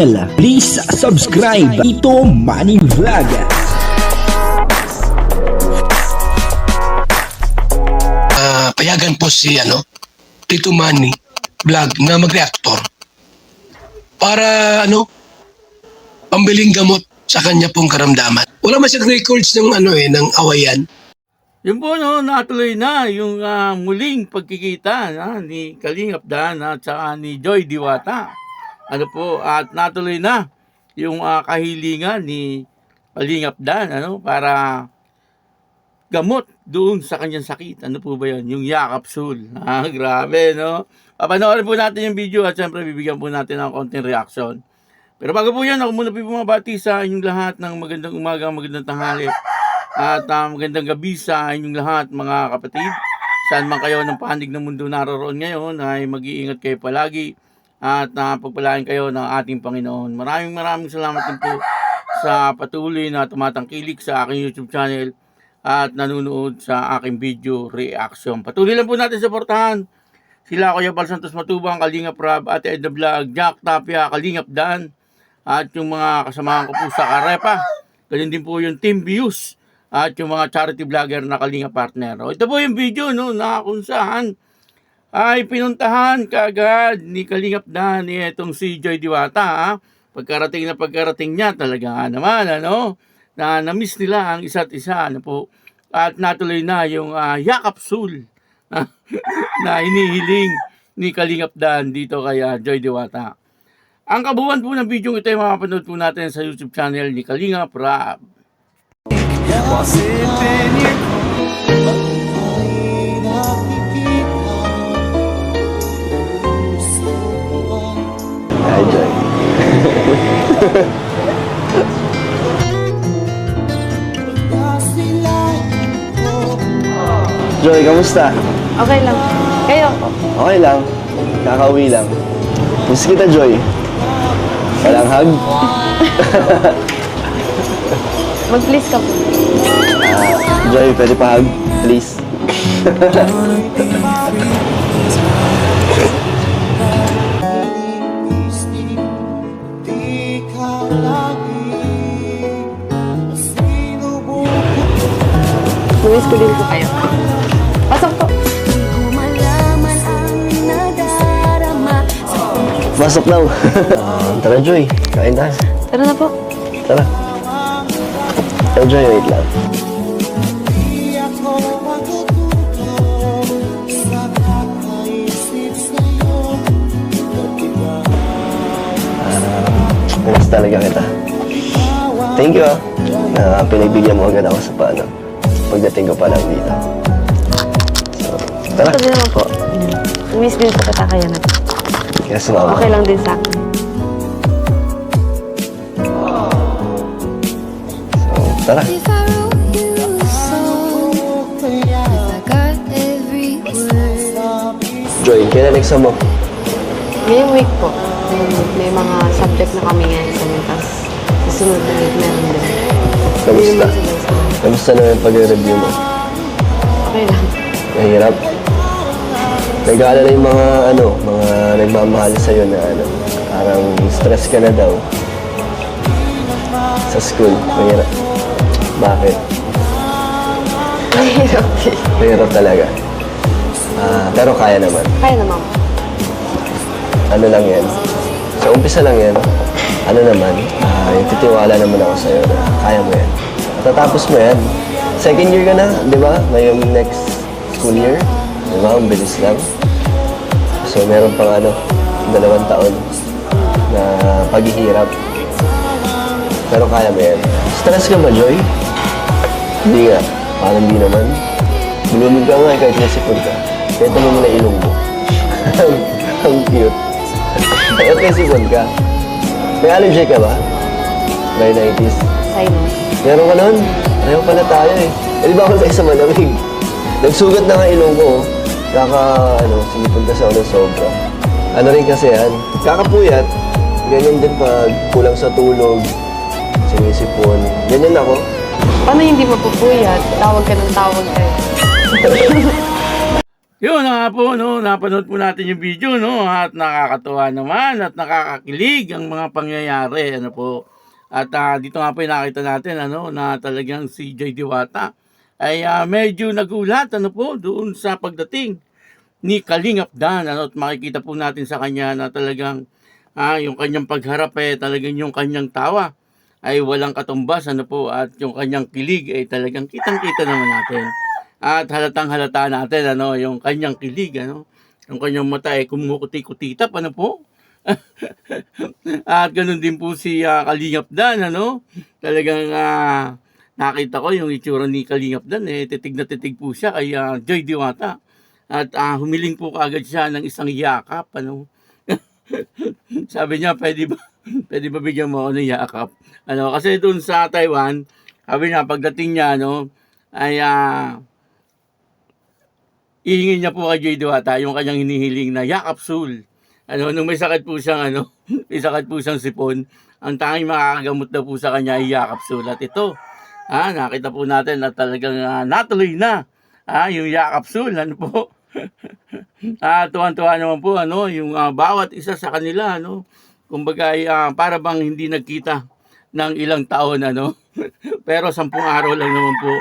Please subscribe Ito Money Vlog. Ah, payagan po si ano, Tito Manny vlog na mag-reactor para ano, pambiling gamot sa kanya pong karamdaman. Wala man siyang records ng ano eh, ng awayan. Yun po, no, natuloy na yung ah, muling pagkikita ah, ni Kalingap Dan at saka ni Joy Diwata. Ano po, at natuloy na yung ah, kahilingan ni Kalingap Dan ano, para gamot doon sa kanyang sakit. Ano po ba yun? Yung yakapsul. Ah, grabe, no? Papanoorin po natin yung video at syempre bibigyan po natin ng konting reaction. Pero bago po yan, ako muna po bumabati sa inyong lahat ng magandang umaga, magandang tanghali. At ah, magandang gabi sa inyong lahat mga kapatid. Saan man kayo ng panig ng mundo naroroon ngayon ay mag-iingat kayo palagi at uh, pagpalain kayo ng ating Panginoon. Maraming maraming salamat din po sa patuloy na tumatangkilik sa aking YouTube channel at nanonood sa aking video reaction. Patuloy lang po natin suportahan sila Kuya Bal Santos Matubang, Kalingap Rab, Ate Edna Vlog, Jack Tapia, Kalingap Dan, at yung mga kasamahan ko po sa Karepa. Ganyan din po yung Team Views at yung mga charity vlogger na Kalingap partner. O, ito po yung video no, na kung saan ay pinuntahan kaagad ni Kalingap Dan ni itong si Joy Diwata. Ha? Pagkarating na pagkarating niya talaga naman, ano, na na-miss nila ang isa't isa, ano po. At natuloy na yung uh, yakapsul na hinihiling ni Kalingap Dan dito kay ah, Joy Diwata. Ang kabuuan po ng video ito ay mapapanood po natin sa YouTube channel ni Kalingap Rab. Hi, Joy. Kamusta? Okay lang. Kayo? Okay lang. Kakauwi lang. Miss kita, Joy. Walang hug? Mag-please ka po. Joy, pwede pa hug? Please. Pasok daw. Ah, Tara, Joy. Kain tayo. Tara na po. Tara. Eh, Joy, wait lang. Ah, Miss talaga kita. Thank you ah. Na pinagbigyan mo agad ako sa paano. Pagdating ko pa lang dito. So, tara. Din naman po. Lumis din po kita kaya na. Kaya sumama. Okay lang din sa akin. So, tara. Joy, kailan exam mo? Ngayong week po, um, may mga subject na kami ngayon sa mga tas susunod na week meron din. Kamusta? Kamusta na yung pag-review mo? Okay lang. Mahirap. Nag-aalala yung mga ano, mga nagmamahal sa'yo na ano, parang stress ka na daw. Sa school, mahirap. Bakit? Mahirap din. Mahirap talaga. Ah, pero kaya naman. Kaya naman. Ano lang yan. Sa umpisa lang yan. Ano naman, ah, yung titiwala naman ako sa'yo na kaya mo yan. Tatapos mo yan. Second year ka na, di ba? Ngayong next school year. Di ba? Ang bilis lang. So, meron pang ano, dalawang taon na paghihirap. Pero kaya mo yan. Stress ka ba, Joy? Hindi nga. Parang hindi naman. Bulunod ka nga kahit nasipod ka. Kaya mo muna ilong mo. Ang cute. Bakit nasipod ka? May allergy ka ba? Rhinitis. Sinus. Meron ka nun? Ayaw pala tayo eh. Eh di ba ako sa malamig? Nagsugat na nga ilong ko. oh. Kaka, ano, sinipon kasi ako ng sobra. Ano rin kasi yan, kakapuyat. Ganyan din pag kulang sa tulog, sinisipon. Ganyan ako. Paano hindi mapupuyat? Tawag ka ng tawag kayo. Yun na nga po, no, napanood po natin yung video, no, at nakakatuwa naman at nakakakilig ang mga pangyayari, ano po. At ah, dito nga po yung nakita natin, ano, na talagang si Joy Diwata ay ah, medyo nagulat, ano po, doon sa pagdating ni Kalingap Dan, ano, at makikita po natin sa kanya na talagang ah, yung kanyang pagharap eh, talagang yung kanyang tawa ay walang katumbas, ano po, at yung kanyang kilig ay talagang kitang-kita naman natin. At halatang halata natin, ano, yung kanyang kilig, ano, yung kanyang mata ay kumukuti-kutitap, ano po. At ganun din po si ah, Kalingap Dan, ano, talagang ah, nakita ko yung itsura ni Kalingap Dan, eh, titig na titig po siya kay ah, Joy Diwata. At ah, humiling po kaagad siya ng isang yakap, ano. Sabi niya, pwede ba, pwede ba bigyan mo ako ng yakap? Ano, kasi doon sa Taiwan, sabi niya, pagdating niya, ano, ay, ah, ihingin niya po kay Joy Diwata yung kanyang hinihiling na yakapsul. Ano, nung may sakit po siyang, ano, may sakit po siyang sipon, ang tanging makakagamot daw po sa kanya ay yakapsul. At ito, ah, nakita po natin na talagang ah, natuloy na, ah, yung yakapsul, ano po. ah, tuwan-tuwa naman po, ano, yung ah, bawat isa sa kanila, ano, kumbaga ah, para bang hindi nagkita ng ilang taon, ano. Pero sampung araw lang naman po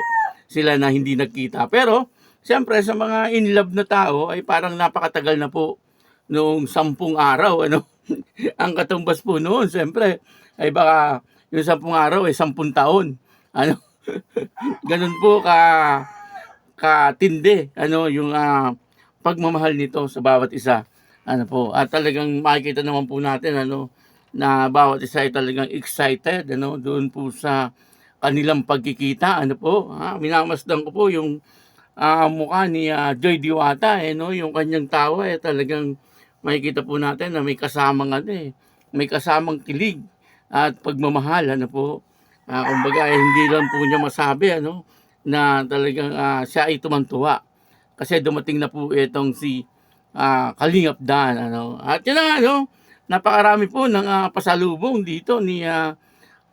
sila na hindi nagkita. Pero, siyempre, sa mga in love na tao, ay parang napakatagal na po noong sampung araw, ano. Ang katumbas po noon, siyempre, ay baka yung sampung araw ay sampung taon. Ano, ganun po ka katindi ano yung ah, pagmamahal nito sa bawat isa. Ano po at talagang makikita naman po natin ano na bawat isa ay talagang excited ano doon po sa kanilang pagkikita. Ano po ha minamasdan ko po yung ah, mukha ni ah, Joy Diwata eh no yung kanyang tawa eh talagang makikita po natin na may kasamang ano eh may kasamang kilig at pagmamahal. Ano po Ah, kumbaga eh, hindi lang po niya masabi ano na talagang ah, siya ay tumantuwa. Kasi dumating na po itong si ah, Kalingap Dan ano. At yun na ano napakarami po ng ah, pasalubong dito ni ah,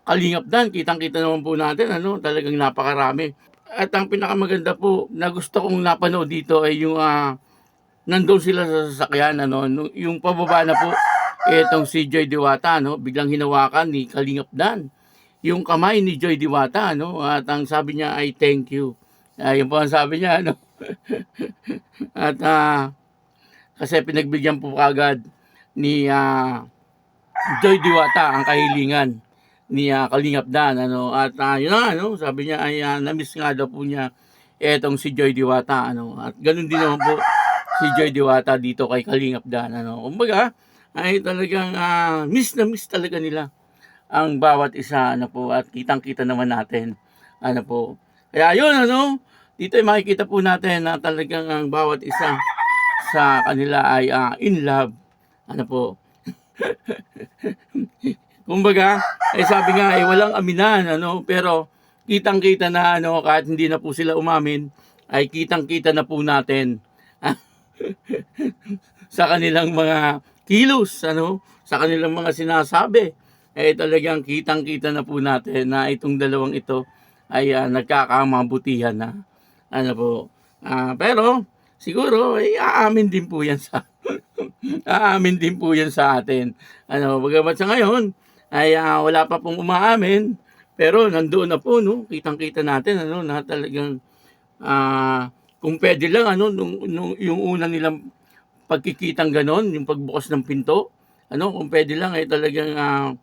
Kalingap Dan. Kitang-kita naman po natin ano talagang napakarami. At ang pinakamaganda po na gusto kong napanood dito ay yung ah, nandun sila sa sasakyan ano yung pababa na po itong si Joy Diwata no biglang hinawakan ni Kalingap Dan yung kamay ni Joy Diwata, no? At ang sabi niya ay thank you. Uh, yun po ang sabi niya, no? At ah, kasi pinagbigyan po agad ni ah, Joy Diwata ang kahilingan ni ah, Kalingap Dan, ano? At ah, yun na, ano? Sabi niya ay ah, na-miss nga daw po niya etong si Joy Diwata, ano? At ganun din naman po si Joy Diwata dito kay Kalingap Dan, ano? Kumbaga, ay talagang ah, miss na miss talaga nila ang bawat isa ano po at kitang-kita naman natin ano po. Kaya yun ano, dito ay makikita po natin na talagang ang bawat isa sa kanila ay ah, in love. Ano po. Kumbaga, eh sabi nga eh walang aminan ano, pero kitang-kita na ano kahit hindi na po sila umamin ay kitang-kita na po natin sa kanilang mga kilos ano, sa kanilang mga sinasabi eh talagang kitang-kita na po natin na itong dalawang ito ay ah, nagkakamabutihan na. Ano po. Ah, pero siguro ay aamin din po yan sa aamin din po yan sa atin. Ano, bagamat sa ngayon ay ah, wala pa pong umaamin pero nandoon na po no, kitang-kita natin ano na talagang ah kung pwede lang ano nung, nung yung una nilang pagkikitang ganon, yung pagbukas ng pinto, ano, kung pwede lang ay talagang ah,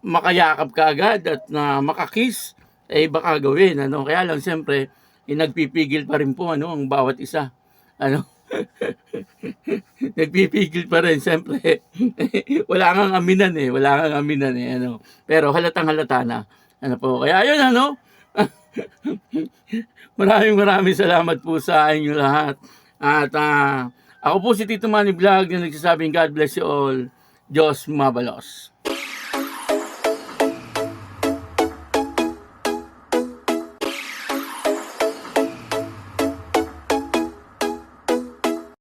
makayakap ka agad at na makakis, eh baka gawin. Ano? Kaya lang siyempre, eh, nagpipigil pa rin po ano, ang bawat isa. Ano? nagpipigil pa rin, siyempre. wala kang aminan eh, wala kang aminan eh. Ano? Pero halatang halata na. Ano po, kaya yun ano, maraming maraming salamat po sa inyo lahat. At ah, ako po si Tito Manny Vlog na nagsasabing God bless you all. Diyos mabalos.